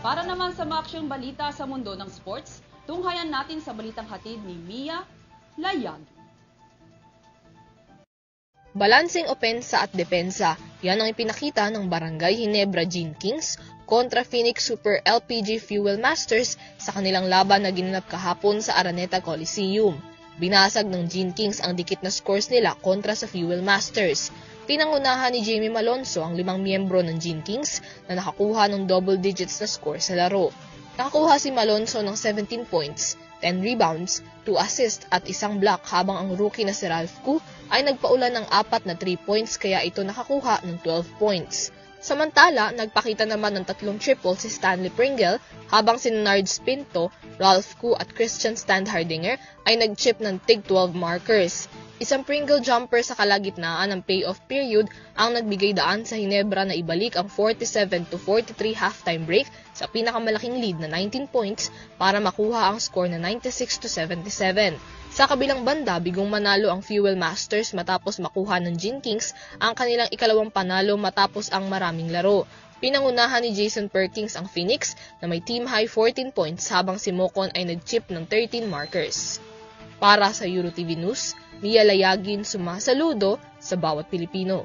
Para naman sa maaksyong balita sa mundo ng sports, tunghayan natin sa balitang hatid ni Mia Layag. Balancing opensa at depensa, yan ang ipinakita ng Barangay Hinebra Gene Kings kontra Phoenix Super LPG Fuel Masters sa kanilang laban na ginanap kahapon sa Araneta Coliseum. Binasag ng Gene Kings ang dikit na scores nila kontra sa Fuel Masters. Pinangunahan ni Jamie Malonzo ang limang miyembro ng Gene Kings na nakakuha ng double digits na score sa laro. Nakakuha si Malonzo ng 17 points, 10 rebounds, 2 assists at isang block habang ang rookie na si Ralph Ku ay nagpaulan ng apat na 3 points kaya ito nakakuha ng 12 points. Samantala, nagpakita naman ng tatlong triple si Stanley Pringle habang si Nards Pinto, Ralph Ku at Christian Standhardinger ay nag-chip ng tig 12 markers. Isang Pringle jumper sa kalagitnaan ng payoff period ang nagbigay daan sa Hinebra na ibalik ang 47 to 43 halftime break sa pinakamalaking lead na 19 points para makuha ang score na 96 to 77. Sa kabilang banda, bigong manalo ang Fuel Masters matapos makuha ng Gin Kings ang kanilang ikalawang panalo matapos ang maraming laro. Pinangunahan ni Jason Perkins ang Phoenix na may team high 14 points habang si Mocon ay nag-chip ng 13 markers. Para sa EuroTV News, Mia Layagin sumasaludo sa bawat Pilipino.